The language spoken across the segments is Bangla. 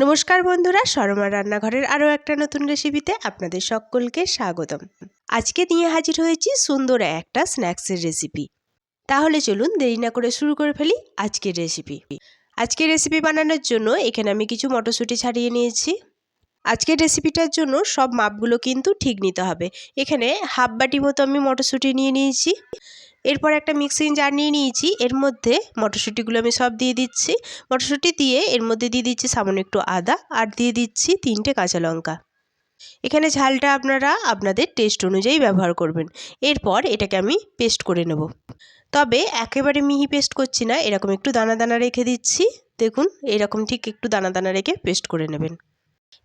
নমস্কার বন্ধুরা শর্মা রান্নাঘরের আরও একটা নতুন রেসিপিতে আপনাদের সকলকে স্বাগতম। আজকে নিয়ে হাজির হয়েছি সুন্দর একটা স্ন্যাক্সের রেসিপি তাহলে চলুন দেরি না করে শুরু করে ফেলি আজকের রেসিপি আজকের রেসিপি বানানোর জন্য এখানে আমি কিছু মটরশুঁটি ছাড়িয়ে নিয়েছি। আজকের রেসিপিটার জন্য সব মাপগুলো কিন্তু ঠিক নিতে হবে। এখানে হাফ বাটি মতো আমি মটরশুঁটি নিয়ে নিয়েছি। এরপর একটা মিক্সিং জার নিয়ে নিয়েছি। এর মধ্যে মটরশুঁটিগুলো আমি সব দিয়ে দিচ্ছি। মটরশুঁটি দিয়ে এর মধ্যে দিয়ে দিচ্ছি সামান্য একটু আদা আর দিয়ে দিচ্ছি তিনটে কাঁচা লঙ্কা। এখানে ঝালটা আপনারা আপনাদের টেস্ট অনুযায়ী ব্যবহার করবেন। এরপর এটাকে আমি পেস্ট করে নেব। তবে একেবারে মিহি পেস্ট করছি না, এরকম একটু দানা দানা রেখে দিচ্ছি। দেখুন, এরকম ঠিক একটু দানা দানা রেখে পেস্ট করে নেবেন।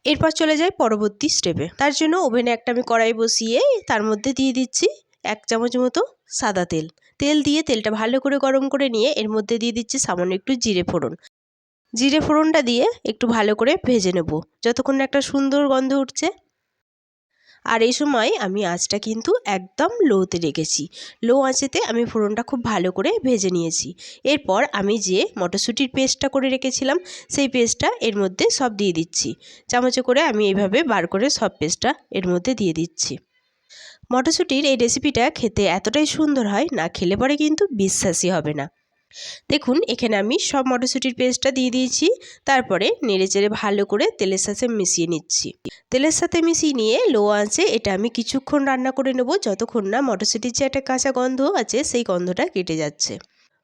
এরপর চলে যায় পরবর্তী স্টেপে তার জন্য ওভেনে একটা আমি কড়াই বসিয়ে তার মধ্যে দিয়ে দিচ্ছি এক চামচ মতো সাদা তেল। তেল দিয়ে তেলটা ভালো করে গরম করে নিয়ে এর মধ্যে দিয়ে দিচ্ছি সামান্য একটু জিরে ফোড়ন। জিরে ফোড়নটা দিয়ে একটু ভালো করে ভেজে নেব। যতক্ষণ একটা সুন্দর গন্ধ উঠছে আর এই সময় আমি আঁচটা কিন্তু একদম লোতে রেখেছি। লো আঁচেতে আমি ফোড়নটা খুব ভালো করে ভেজে নিয়েছি। এরপর আমি যে মটরশুঁটির পেস্টটা করে রেখেছিলাম, সেই পেস্টটা এর মধ্যে সব দিয়ে দিচ্ছি। চামচে করে আমি এইভাবে বার করে সব পেস্টটা এর মধ্যে দিয়ে দিচ্ছি। মটরশুঁটির এই রেসিপিটা খেতে এতটাই সুন্দর হয়, না খেলে পরে কিন্তু বিশ্বাসই হবে না। দেখুন, এখানে আমি সব মটরশুঁটির পেস্টটা দিয়ে দিয়েছি। তারপরে নেড়েচেড়ে ভালো করে তেলের সাথে মিশিয়ে নিচ্ছি। তেলের সাথে মিশিয়ে নিয়ে লো আঁচে এটা আমি কিছুক্ষণ রান্না করে নেব যতক্ষণ না মটরশুঁটির যে একটা কাঁচা গন্ধ আছে, সেই গন্ধটা কেটে যাচ্ছে।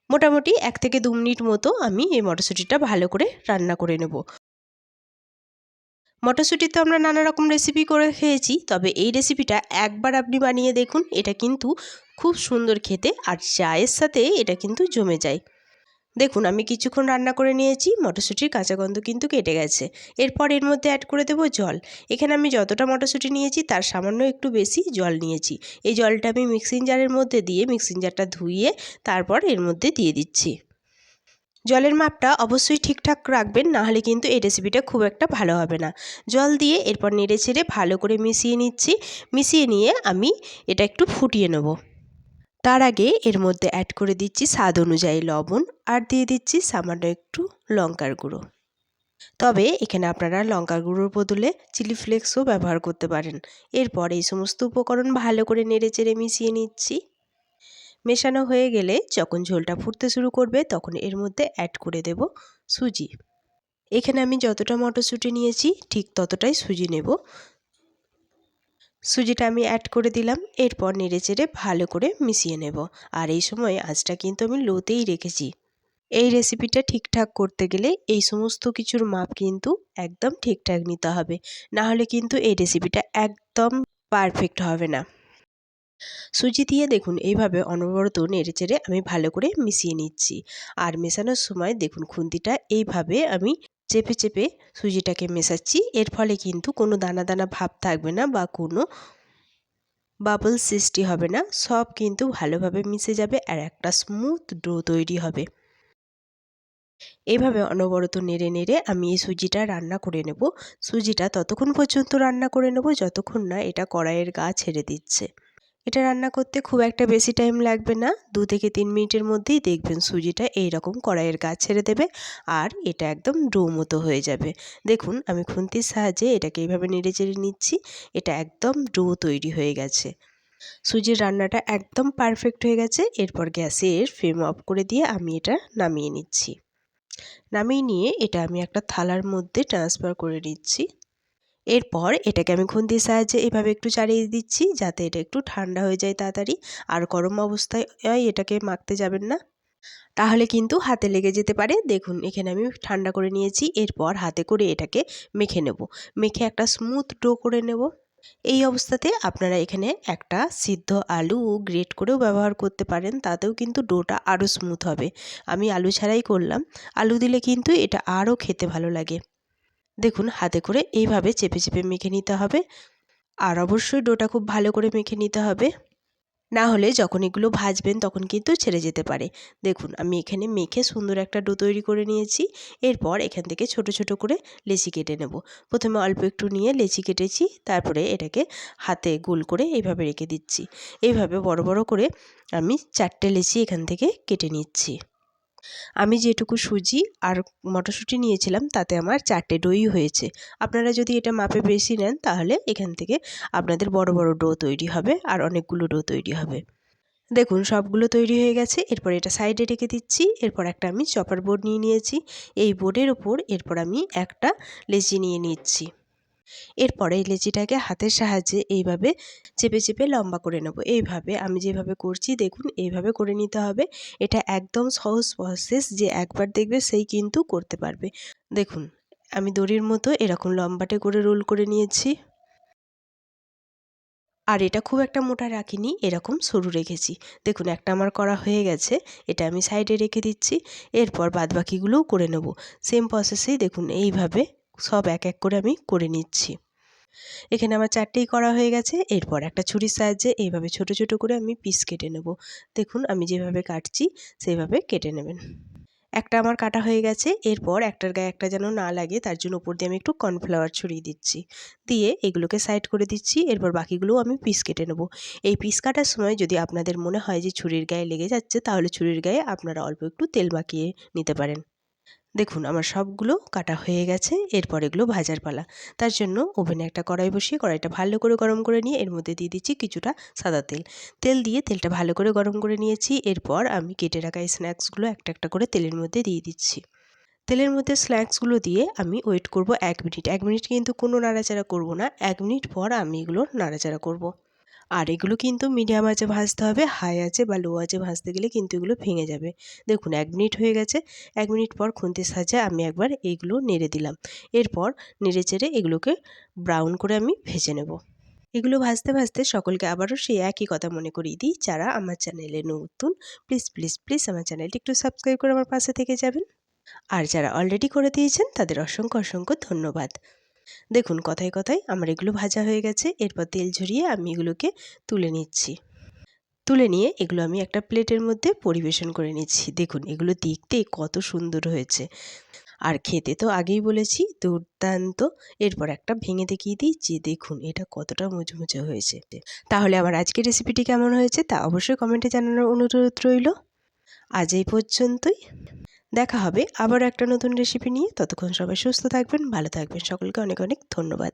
মোটামুটি এক থেকে দু মিনিট মতো আমি এই মটরশুঁটিটা ভালো করে রান্না করে নেব। মটরশুঁটির তো আমরা নানা রকম রেসিপি করে খেয়েছি, তবে এই রেসিপিটা একবার আপনি বানিয়ে দেখুন, এটা কিন্তু খুব সুন্দর খেতে আর চায়ের সাথে এটা কিন্তু জমে যায়। দেখুন, আমি কিছুক্ষণ রান্না করে নিয়েছি, মটরশুঁটির কাঁচা গন্ধ কিন্তু কেটে গেছে। এরপর এর মধ্যে অ্যাড করে দেবো জল। এখানে আমি যতটা মটরশুঁটি নিয়েছি, তার সামান্য একটু বেশি জল নিয়েছি। এই জলটা আমি মিক্সিং জারের মধ্যে দিয়ে মিক্সিং জারটা ধুইয়ে তারপর এর মধ্যে দিয়ে দিচ্ছি। জলের মাপটা অবশ্যই ঠিকঠাক রাখবেন, নাহলে কিন্তু এই রেসিপিটা খুব একটা ভালো হবে না। জল দিয়ে এরপর নেড়ে ছেড়ে ভালো করে মিশিয়ে নিচ্ছি। মিশিয়ে নিয়ে আমি এটা একটু ফুটিয়ে নেব। তার আগে এর মধ্যে অ্যাড করে দিচ্ছি স্বাদ অনুযায়ী লবণ আর দিয়ে দিচ্ছি সামান্য একটু লঙ্কার গুঁড়ো। তবে এখানে আপনারা লঙ্কার গুঁড়োর বদলে চিলি ফ্লেক্সও ব্যবহার করতে পারেন। এরপর এই সমস্ত উপকরণ ভালো করে নেড়ে চেড়ে মিশিয়ে নিচ্ছি। মেশানো হয়ে গেলে যখন ঝোলটা ফুটতে শুরু করবে, তখন এর মধ্যে অ্যাড করে দেব সুজি। এখানে আমি যতটা মটরশুঁটি নিয়েছি, ঠিক ততটাই সুজি নেব। সুজিটা আমি অ্যাড করে দিলাম, এরপর নেড়ে চেড়ে ভালো করে মিশিয়ে নেব। আর এই সময় আঁচটা কিন্তু আমি লোতেই রেখেছি। এই রেসিপিটা ঠিকঠাক করতে গেলে এই সমস্ত কিছুর মাপ কিন্তু একদম ঠিকঠাক নিতে হবে। না হলে কিন্তু এই রেসিপিটা একদম পারফেক্ট হবে না। সুজি দিয়ে দেখুন, এইভাবে অনবরত নেড়ে চেড়ে আমি ভালো করে মিশিয়ে নিচ্ছি। আর মেশানোর সময় দেখুন, খুন্তিটা এইভাবে আমি চেপে চেপে সুজিটাকে মেশাচ্ছি। এর ফলে কিন্তু কোনো দানা দানা ভাব থাকবে না বা কোনো বাবল সৃষ্টি হবে না। সব কিন্তু ভালোভাবে মিশে যাবে আর একটা স্মুথ ডো তৈরি হবে। এভাবে অনবরত নেড়ে নেড়ে আমি এই সুজিটা রান্না করে নেব। সুজিটা ততক্ষণ পর্যন্ত রান্না করে নেব, যতক্ষণ না এটা কড়াইয়ের গা ছেড়ে দিচ্ছে। এটা রান্না করতে খুব একটা বেশি টাইম লাগবে না। দু থেকে তিন মিনিটের মধ্যেই দেখবেন সুজিটা এই রকম কড়াইয়ের গাছ ছেড়ে দেবে আর এটা একদম ডো মতো হয়ে যাবে। দেখুন, আমি খুন্তির সাহায্যে এটাকে এইভাবে নেড়ে চেড়ে নিচ্ছি, এটা একদম ডো তৈরি হয়ে গেছে। সুজির রান্নাটা একদম পারফেক্ট হয়ে গেছে, এরপর গ্যাসের ফ্লেম অফ করে দিয়ে আমি এটা নামিয়ে নিচ্ছি। নামিয়ে নিয়ে এটা আমি একটা থালার মধ্যে ট্রান্সফার করে নিচ্ছি। এরপর এটাকে আমি খুন্তির সাহায্যে এভাবে একটু চালিয়ে দিচ্ছি যাতে এটা একটু ঠান্ডা হয়ে যায় তাড়াতাড়ি। আর গরম অবস্থায় এটাকে মাখতে যাবেন না। তাহলে কিন্তু হাতে লেগে যেতে পারে। দেখুন, এখানে আমি ঠান্ডা করে নিয়েছি। এরপর হাতে করে এটাকে মেখে নেব। মেখে একটা স্মুথ ডো করে নেব। এই অবস্থাতে আপনারা এখানে একটা সিদ্ধ আলু গ্রেট করেও ব্যবহার করতে পারেন। তাতেও কিন্তু ডোটা আরও স্মুথ হবে। আমি আলু ছাড়াই করলাম। আলু দিলে কিন্তু এটা আরও খেতে ভালো লাগে। দেখুন, হাতে করে এইভাবে চেপে চেপে মেখে নিতে হবে। আর অবশ্যই ডোটা খুব ভালো করে মেখে নিতে হবে। না হলে যখন এগুলো ভাজবেন তখন কিন্তু ছেড়ে যেতে পারে। দেখুন, আমি এখানে মেখে সুন্দর একটা ডো তৈরি করে নিয়েছি। এরপর এখান থেকে ছোট ছোট করে লেচি কেটে নেব। প্রথমে অল্প একটু নিয়ে লেচি কেটেছি, তারপরে এটাকে হাতে গোল করে এইভাবে রেখে দিচ্ছি। এইভাবে বড় বড় করে আমি চারটে লেচি এখান থেকে কেটে নিচ্ছি। আমি যেটুকু সুজি আর মটরশুঁটি নিয়েছিলাম, তাতে আমার চারটে ডোই হয়েছে। আপনারা যদি এটা মাপে বেশি নেন, তাহলে এখান থেকে আপনাদের বড় বড় ডো তৈরি হবে আর অনেকগুলো ডো তৈরি হবে। দেখুন, সবগুলো তৈরি হয়ে গেছে। এরপর এটা সাইডে রেখে দিচ্ছি। এরপর একটা আমি চপার বোর্ড নিয়ে নিয়েছি। এই বোর্ডের ওপর এরপর আমি একটা লেচি নিয়ে নিচ্ছি। এরপরে এই লেচিটাকে হাতের সাহায্যে এইভাবে চেপে চেপে লম্বা করে নেব। এইভাবে আমি যেভাবে করছি, দেখুন, এইভাবে করে নিতে হবে। এটা একদম সহজ প্রসেস যে একবার দেখবে সেই কিন্তু করতে পারবে। দেখুন, আমি দড়ির মতো এরকম লম্বাটে করে রোল করে নিয়েছি। আর এটা খুব একটা মোটা রাখিনি, এরকম সরু রেখেছি। দেখুন, একটা আমার করা হয়ে গেছে, এটা আমি সাইডে রেখে দিচ্ছি। এরপর বাদবাকিগুলোও করে নেব। সেম প্রসেসেই দেখুন, এইভাবে সব এক এক করে আমি করে নিচ্ছি। এখানে আমার চারটেই করা হয়ে গেছে। এরপর একটা ছুরির সাহায্যে এইভাবে ছোট ছোট করে আমি পিস কেটে নেব। দেখুন, আমি যেভাবে কাটছি, সেইভাবে কেটে নেবেন। একটা আমার কাটা হয়ে গেছে। এরপর একটার গায়ে একটা যেন না লাগে, তার জন্য উপর দিয়ে আমি একটু কর্নফ্লাওয়ার ছড়িয়ে দিচ্ছি। দিয়ে এগুলোকে সাইড করে দিচ্ছি। এরপর বাকিগুলোও আমি পিস কেটে নেব। এই পিস কাটার সময় যদি আপনাদের মনে হয় যে ছুরির গায়ে লেগে যাচ্ছে, তাহলে ছুরির গায়ে আপনারা অল্প একটু তেল মাখিয়ে নিতে পারেন। দেখুন, আমার সবগুলো কাটা হয়ে গেছে, এরপর এগুলো ভাজার পালা। তার জন্য ওভেনে একটা কড়াই বসিয়ে কড়াইটা ভালো করে গরম করে নিয়ে এর মধ্যে দিয়ে দিচ্ছি কিছুটা সাদা তেল। তেল দিয়ে তেলটা ভালো করে গরম করে নিয়েছি, এরপর আমি কেটে রাখা এই স্ন্যাক্সগুলো একটা একটা করে তেলের মধ্যে দিয়ে দিচ্ছি। তেলের মধ্যে স্ন্যাক্সগুলো দিয়ে আমি ওয়েট করব এক মিনিট। এক মিনিট কিন্তু কোনো নাড়াচাড়া করব না, এক মিনিট পর আমি এগুলো নাড়াচাড়া করব। আর এগুলো কিন্তু মিডিয়াম আঁচে ভাজতে হবে হাই আছে বা লো আঁচে ভাজতে গেলে কিন্তু এগুলো ভেঙে যাবে। দেখুন, এক মিনিট হয়ে গেছে। এক মিনিট পর খুন্তির সাহায্যে আমি একবার এইগুলো নেড়ে দিলাম। এরপর নেড়ে চেড়ে এগুলোকে ব্রাউন করে আমি ভেজে নেব। এগুলো ভাজতে ভাজতে সকলকে আবারও সেই একই কথা মনে করিয়ে দিই। যারা আমার চ্যানেলে নতুন প্লিজ প্লিজ প্লিজ আমার চ্যানেলটি একটু সাবস্ক্রাইব করে আমার পাশে থেকে যাবেন। আর যারা অলরেডি করে দিয়েছেন, তাদের অসংখ্য অসংখ্য ধন্যবাদ। দেখুন কথায় কথায় আমার এগুলো ভাজা হয়ে গেছে, এরপর তেল ঝরিয়ে আমি এগুলোকে তুলে নিচ্ছি। তুলে নিয়ে এগুলো আমি একটা প্লেটের মধ্যে পরিবেশন করে নিচ্ছি। দেখুন এগুলো দেখতে কত সুন্দর হয়েছে। আর খেতে তো আগেই বলেছি, দুর্দান্ত। এরপর একটা ভেঙে দেখিয়ে দিই যে দেখুন এটা কতটা মুচমুচে হয়েছে। তাহলে আমার আজকের রেসিপিটি কেমন হয়েছে তা অবশ্যই কমেন্টে জানানোর অনুরোধ রইল। আজ এই পর্যন্তই। দেখা হবে আবার একটা নতুন রেসিপি নিয়ে। ততক্ষণ সবাই সুস্থ থাকবেন, ভালো থাকবেন। সকলকে অনেক অনেক ধন্যবাদ।